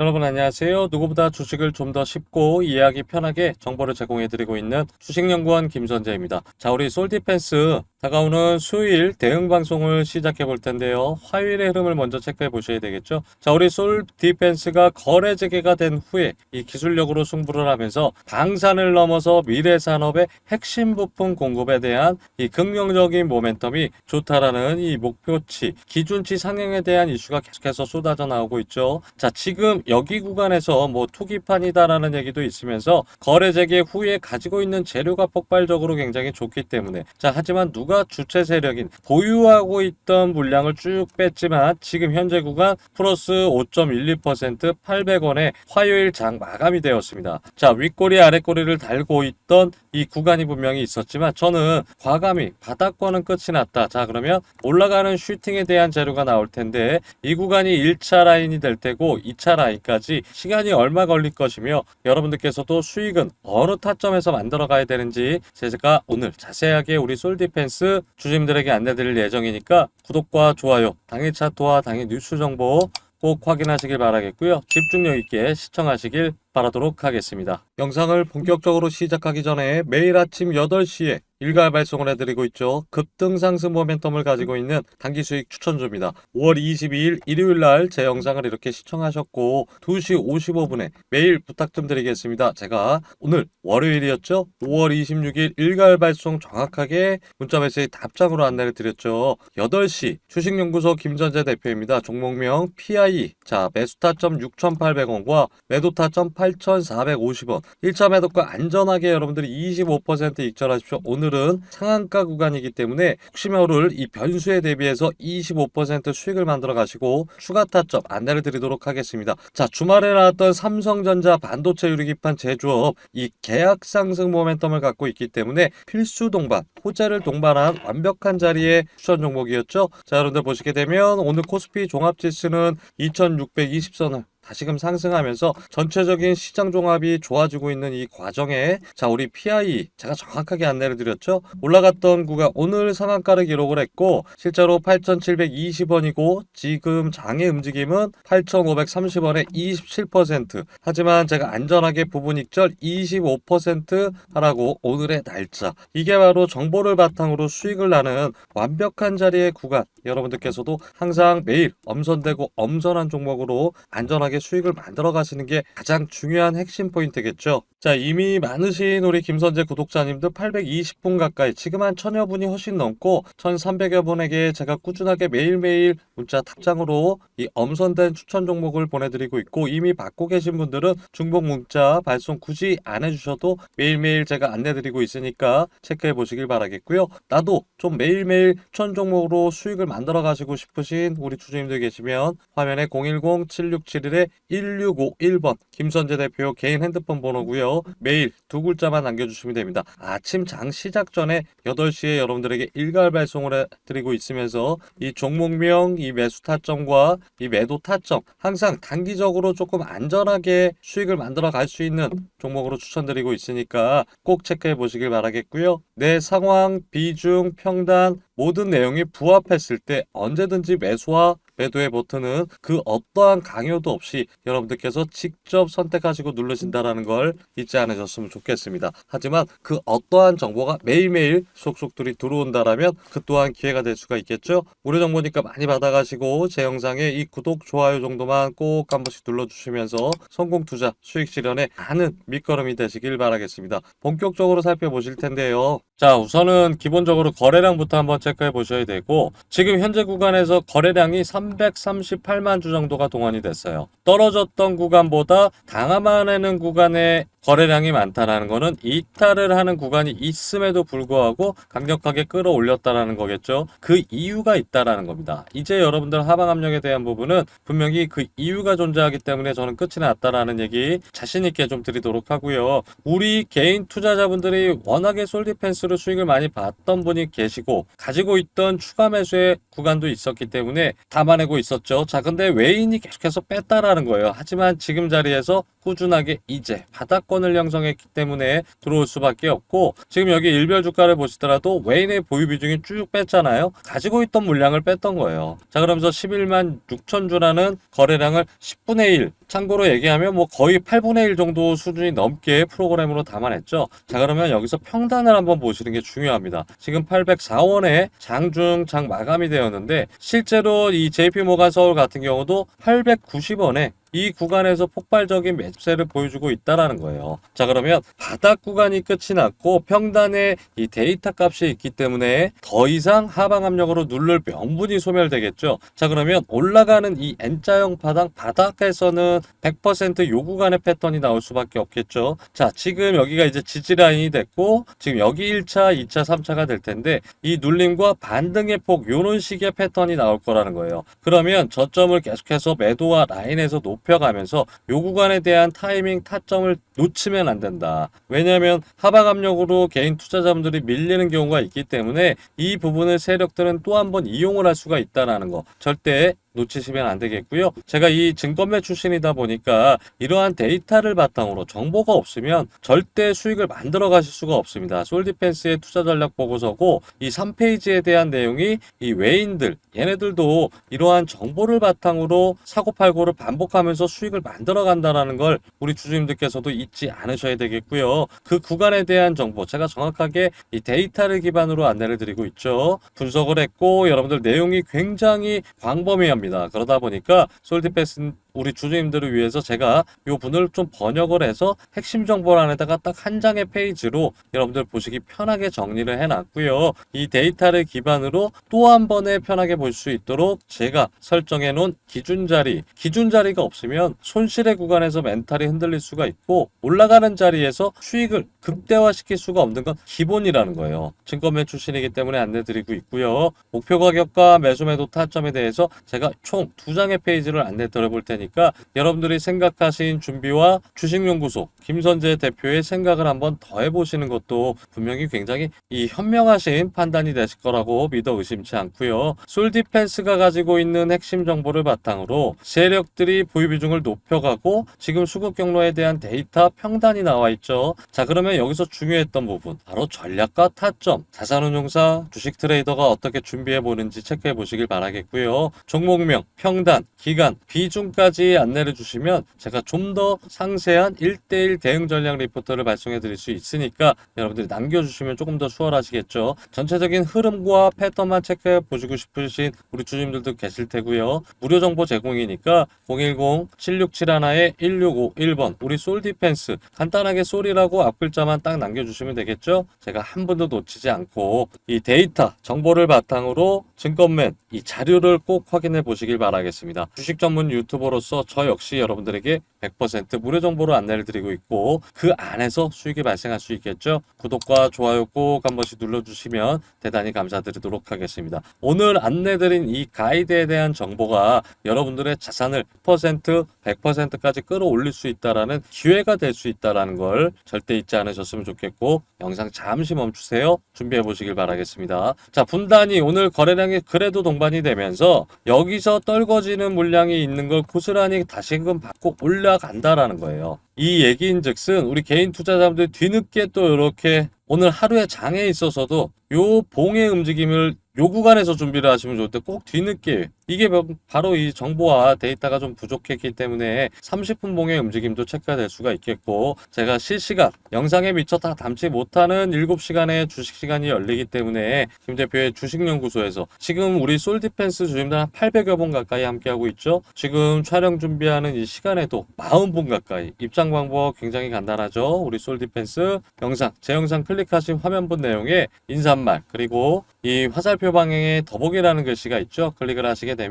여러분 안녕하세요. 누구보다 주식을 좀 더 쉽고 이해하기 편하게 정보를 제공해드리고 있는 주식연구원 김선재입니다. 자, 우리 솔디펜스 다가오는 수요일 대응 방송을 시작해 볼 텐데요. 화요일의 흐름을 먼저 체크해 보셔야 되겠죠. 자, 우리 솔 디펜스가 거래 재개가 된 후에 이 기술력으로 승부를 하면서 방산을 넘어서 미래 산업의 핵심 부품 공급에 대한 이 긍정적인 모멘텀이 좋다라는 이 목표치, 기준치 상향에 대한 이슈가 계속해서 쏟아져 나오고 있죠. 자, 지금 여기 구간에서 뭐 투기판이다라는 얘기도 있으면서 거래 재개 후에 가지고 있는 재료가 폭발적으로 굉장히 좋기 때문에 자, 하지만 누가 주체 세력인 보유하고 있던 물량을 쭉 뺐지만 지금 현재 구간 플러스 5.12% 800원에 화요일 장 마감이 되었습니다. 자, 윗꼬리 아랫꼬리를 달고 있던 이 구간이 분명히 있었지만 저는 과감히 바닥권은 끝이 났다. 자, 그러면 올라가는 슈팅에 대한 재료가 나올 텐데 이 구간이 1차 라인이 될 테고 2차 라인 까지 시간이 얼마 걸릴 것이며 여러분들께서도 수익은 어느 타점에서 만들어 가야 되는지 제가 오늘 자세하게 우리 솔디펜스 주주님들에게 안내드릴 예정이니까 구독과 좋아요, 당일 차트와 당일 뉴스 정보 꼭 확인하시길 바라겠고요. 집중력 있게 시청하시길 바라도록 하겠습니다. 영상을 본격적으로 시작하기 전에 매일 아침 8시에 일괄 발송을 해드리고 있죠. 급등 상승 모멘텀을 가지고 있는 단기 수익 추천주입니다. 5월 22일 일요일 날 제 영상을 이렇게 시청하셨고 2시 55분에 매일 부탁 좀 드리겠습니다. 제가 오늘 월요일이었죠. 5월 26일 일괄 발송 정확하게 문자 메시지 답장으로 안내를 드렸죠. 8시 주식연구소 김전재 대표입니다. 종목명 PIE 자 매수 타점 6,800원과 매도 타점 8,450원 1차 매도가 안전하게 여러분들이 25% 익절하십시오. 오늘 은 상한가 구간이기 때문에 혹시 모를 이 변수에 대비해서 25% 수익을 만들어 가시고 추가 타점 안내를 드리도록 하겠습니다. 자 주말에 나왔던 삼성전자 반도체 유리기판 제조업 이 계약 상승 모멘텀을 갖고 있기 때문에 필수 동반 호재를 동반한 완벽한 자리의 추천 종목이었죠. 자 여러분들 보시게 되면 오늘 코스피 종합지수는 2620선을 다시금 상승하면서 전체적인 시장 종합이 좋아지고 있는 이 과정에 자 우리 PI 제가 정확하게 안내를 드렸죠? 올라갔던 구간 오늘 상한가를 기록을 했고 실제로 8,720원이고 지금 장의 움직임은 8,530원에 27% 하지만 제가 안전하게 부분 익절 25% 하라고 오늘의 날짜. 이게 바로 정보를 바탕으로 수익을 나는 완벽한 자리의 구간. 여러분들께서도 항상 매일 엄선되고 엄선한 종목으로 안전하게 수익을 만들어 가시는 게 가장 중요한 핵심 포인트겠죠. 자, 이미 많으신 우리 김선재 구독자님들 820분 가까이 지금 한 천여 분이 훨씬 넘고 1300여 분에게 제가 꾸준하게 매일매일 문자 답장으로 이 엄선된 추천 종목을 보내드리고 있고 이미 받고 계신 분들은 중복 문자 발송 굳이 안 해주셔도 매일매일 제가 안내드리고 있으니까 체크해 보시길 바라겠고요. 나도 좀 매일매일 추천 종목으로 수익을 만들어 가시고 싶으신 우리 주주님들 계시면 화면에 010-7671-1651번 김선재 대표 개인 핸드폰 번호고요. 매일 두 글자만 남겨주시면 됩니다. 아침 장 시작 전에 8시에 여러분들에게 일괄 발송을 해드리고 있으면서 이 종목명, 이 매수 타점과 이 매도 타점 항상 단기적으로 조금 안전하게 수익을 만들어 갈 수 있는 종목으로 추천드리고 있으니까 꼭 체크해 보시길 바라겠고요. 내 상황, 비중, 평단 모든 내용이 부합했을 때 언제든지 매수와 매도의 버튼은 그 어떠한 강요도 없이 여러분들께서 직접 선택하시고 누르신다라는 걸 잊지 않으셨으면 좋겠습니다. 하지만 그 어떠한 정보가 매일매일 속속들이 들어온다라면 그 또한 기회가 될 수가 있겠죠. 무료 정보니까 많이 받아가시고 제 영상에 이 구독, 좋아요 정도만 꼭 한 번씩 눌러주시면서 성공 투자, 수익 실현에 많은 밑거름이 되시길 바라겠습니다. 본격적으로 살펴보실 텐데요. 자, 우선은 기본적으로 거래량부터 한번 체크해 보셔야 되고 지금 현재 구간에서 거래량이 338만 주 정도가 동원이 됐어요. 떨어졌던 구간보다 당함하는 구간에 거래량이 많다라는 거는 이탈을 하는 구간이 있음에도 불구하고 강력하게 끌어올렸다라는 거겠죠. 그 이유가 있다라는 겁니다. 이제 여러분들 하방 압력에 대한 부분은 분명히 그 이유가 존재하기 때문에 저는 끝이 났다라는 얘기 자신 있게 좀 드리도록 하고요. 우리 개인 투자자분들이 워낙에 솔디펜스로 수익을 많이 봤던 분이 계시고 가지고 있던 추가 매수의 구간도 있었기 때문에 담아내고 있었죠. 자, 근데 외인이 계속해서 뺐다라는 거예요. 하지만 지금 자리에서 꾸준하게 이제 바닥 권을 형성했기 때문에 들어올 수밖에 없고 지금 여기 일별 주가를 보시더라도 외인의 보유 비중이 쭉 뺐잖아요. 가지고 있던 물량을 뺐던 거예요. 자 그러면서 11만 6천 주라는 거래량을 10분의 1 참고로 얘기하면 뭐 거의 8분의 1 정도 수준이 넘게 프로그램으로 담아냈죠. 자, 그러면 여기서 평단을 한번 보시는 게 중요합니다. 지금 804원에 장중 장 마감이 되었는데 실제로 이 JP 모간 서울 같은 경우도 890원에 이 구간에서 폭발적인 매수세를 보여주고 있다라는 거예요. 자, 그러면 바닥 구간이 끝이 났고 평단에 이 데이터 값이 있기 때문에 더 이상 하방 압력으로 누를 명분이 소멸되겠죠. 자, 그러면 올라가는 이 N자형 바닥 바닥에서는 100%요 구간의 패턴이 나올 수밖에 없겠죠. 자, 지금 여기가 이제 지지 라인이 됐고 지금 여기 1차, 2차, 3차가 될 텐데 이 눌림과 반등의 폭 요런 식의 패턴이 나올 거라는 거예요. 그러면 저점을 계속해서 매도와 라인에서 높여가면서 요 구간에 대한 타이밍 타점을 놓치면 안 된다. 왜냐하면 하방 압력으로 개인 투자자분들이 밀리는 경우가 있기 때문에 이 부분을 세력들은 또 한 번 이용을 할 수가 있다라는 거 절대 놓치시면 안 되겠고요. 제가 이 증권매 출신이다 보니까 이러한 데이터를 바탕으로 정보가 없으면 절대 수익을 만들어 가실 수가 없습니다. 솔디펜스의 투자 전략 보고서고 이 3페이지에 대한 내용이 이 외인들 얘네들도 이러한 정보를 바탕으로 사고팔고를 반복하면서 수익을 만들어 간다라는 걸 우리 주주님들께서도 잊지 않으셔야 되겠고요. 그 구간에 대한 정보 제가 정확하게 이 데이터를 기반으로 안내를 드리고 있죠. 분석을 했고 여러분들 내용이 굉장히 광범위합니다. 그러다 보니까 솔디패스 우리 주주님들을 위해서 제가 이 분을 좀 번역을 해서 핵심 정보란에다가 딱 한 장의 페이지로 여러분들 보시기 편하게 정리를 해놨고요. 이 데이터를 기반으로 또 한 번에 편하게 볼 수 있도록 제가 설정해 놓은 기준 자리, 기준 자리가 없으면 손실의 구간에서 멘탈이 흔들릴 수가 있고 올라가는 자리에서 수익을 극대화시킬 수가 없는 건 기본이라는 거예요. 증권매 출신이기 때문에 안내드리고 있고요. 목표 가격과 매수 매도 타점에 대해서 제가 총 두 장의 페이지를 안내 드려볼 테니 까 여러분들이 생각하신 준비와 주식연구소 김선재 대표의 생각을 한번 더 해 보시는 것도 분명히 굉장히 이 현명하신 판단이 되실 거라고 믿어 의심치 않고요. 솔디펜스가 가지고 있는 핵심 정보를 바탕으로 세력들이 보유 비중을 높여가고 지금 수급 경로에 대한 데이터 평단이 나와 있죠. 자 그러면 여기서 중요했던 부분 바로 전략과 타점 자산운용사 주식 트레이더가 어떻게 준비해 보는지 체크해 보시길 바라겠고요. 종목명 평단 기간 비중까지 안내를 주시면 제가 좀 더 상세한 1대1 대응 전략 리포터를 발송해 드릴 수 있으니까 여러분들이 남겨주시면 조금 더 수월하시겠죠. 전체적인 흐름과 패턴만 체크해 보시고 싶으신 우리 주님들도 계실 테고요. 무료 정보 제공이니까 010-7671-1651번 우리 솔디펜스 간단하게 솔이라고 앞글자만 딱 남겨주시면 되겠죠. 제가 한 번도 놓치지 않고 이 데이터 정보를 바탕으로 증권맨 이 자료를 꼭 확인해 보시길 바라겠습니다. 주식 전문 유튜버로서 저 역시 여러분들에게 100% 무료 정보로 안내를 드리고 있고 그 안에서 수익이 발생할 수 있겠죠. 구독과 좋아요 꼭 한 번씩 눌러주시면 대단히 감사드리도록 하겠습니다. 오늘 안내드린 이 가이드에 대한 정보가 여러분들의 자산을 10%, 100%까지 끌어올릴 수 있다라는 기회가 될 수 있다라는 걸 절대 잊지 않으셨으면 좋겠고 영상 잠시 멈추세요. 준비해 보시길 바라겠습니다. 자 분단이 오늘 거래량이 그래도 동반이 되면서 여기서 떨궈지는 물량이 있는 걸 고 스란히 다시금 받고 올라간다라는 거예요. 이 얘기인 즉슨 우리 개인 투자자분들 뒤늦게 또 이렇게 오늘 하루의 장에 있어서도 요 봉의 움직임을 요 구간에서 준비를 하시면 좋을 때 꼭 뒤늦게 이게 바- 바로 이 정보와 데이터가 좀 부족했기 때문에 30분 봉의 움직임도 체크가 될 수가 있겠고 제가 실시간 영상에 미처 다 담지 못하는 7시간의 주식 시간이 열리기 때문에 김 대표의 주식연구소에서 지금 우리 솔디펜스 주님들 한 800여 분 가까이 함께하고 있죠. 지금 촬영 준비하는 이 시간에도 40분 가까이 입장 방법 굉장히 간단하죠. 우리 솔디펜스 영상 제 영상 클릭하신 화면본 내용에 인사말 그리고 이 화살표 방향에 더보기라는 글씨가 있죠. 클릭을 하시게 되면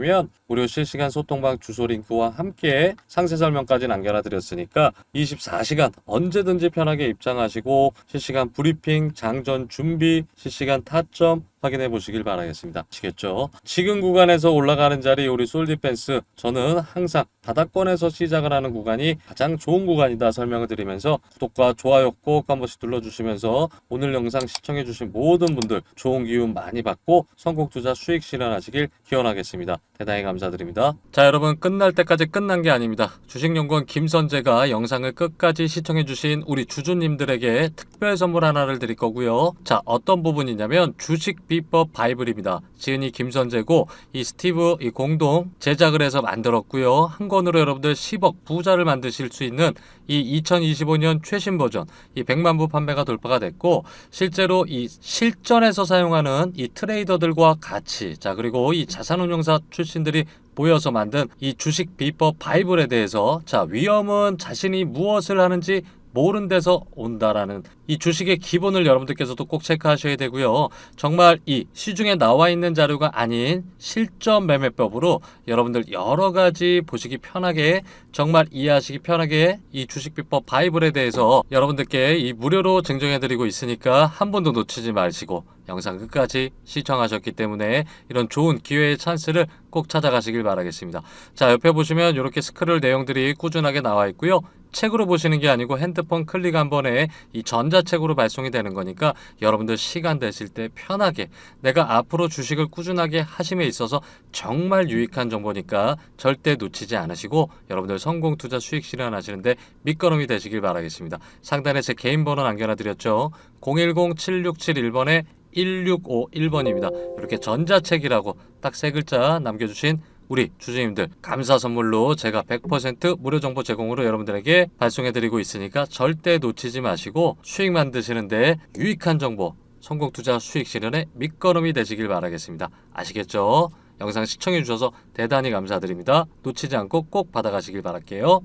무료 실시간 소통방 주소 링크와 함께 상세 설명까지 남겨놔 드렸으니까 24시간 언제든지 편하게 입장하시고 실시간 브리핑, 장전 준비, 실시간 타점 확인해 보시길 바라겠습니다. 아시겠죠? 지금 구간에서 올라가는 자리 우리 솔디펜스 저는 항상 바닥권에서 시작을 하는 구간이 가장 좋은 구간이다 설명을 드리면서 구독과 좋아요 꼭 한 번씩 눌러주시면서 오늘 영상 시청해 주신 모든 분들 좋은 기운 많이 받고 성공 투자 수익 실현하시길 기원하겠습니다. 있습니다. 대단히 감사드립니다. 자, 여러분 끝날 때까지 끝난 게 아닙니다. 주식연구원 김선재가 영상을 끝까지 시청해주신 우리 주주님들에게 특별 선물 하나를 드릴 거고요. 자, 어떤 부분이냐면 주식 비법 바이블입니다. 지은이 김선재고 이 스티브 이 공동 제작을 해서 만들었고요. 한 권으로 여러분들 10억 부자를 만드실 수 있는 이 2025년 최신 버전 이 100만 부 판매가 돌파가 됐고 실제로 이 실전에서 사용하는 이 트레이더들과 같이 자 그리고 이 자산운용사 출신들이 모여서 만든 이 주식 비법 바이블에 대해서 자 위험은 자신이 무엇을 하는지 모른 데서 온다라는 이 주식의 기본을 여러분들께서도 꼭 체크하셔야 되고요. 정말 이 시중에 나와 있는 자료가 아닌 실전 매매법으로 여러분들 여러 가지 보시기 편하게 정말 이해하시기 편하게 이 주식 비법 바이블에 대해서 여러분들께 이 무료로 증정해 드리고 있으니까 한 번도 놓치지 마시고 영상 끝까지 시청하셨기 때문에 이런 좋은 기회의 찬스를 꼭 찾아가시길 바라겠습니다. 자, 옆에 보시면 이렇게 스크롤 내용들이 꾸준하게 나와 있고요. 책으로 보시는 게 아니고 핸드폰 클릭 한 번에 이 전자책으로 발송이 되는 거니까 여러분들 시간 되실 때 편하게 내가 앞으로 주식을 꾸준하게 하심에 있어서 정말 유익한 정보니까 절대 놓치지 않으시고 여러분들 성공 투자 수익 실현하시는데 밑거름이 되시길 바라겠습니다. 상단에 제 개인 번호 남겨놔 드렸죠. 010-7671번에 1651번입니다. 이렇게 전자책이라고 딱 세 글자 남겨주신 우리 주주님들 감사 선물로 제가 100% 무료 정보 제공으로 여러분들에게 발송해드리고 있으니까 절대 놓치지 마시고 수익 만드시는데 유익한 정보 성공 투자 수익 실현의 밑거름이 되시길 바라겠습니다. 아시겠죠? 영상 시청해 주셔서 대단히 감사드립니다. 놓치지 않고 꼭 받아가시길 바랄게요.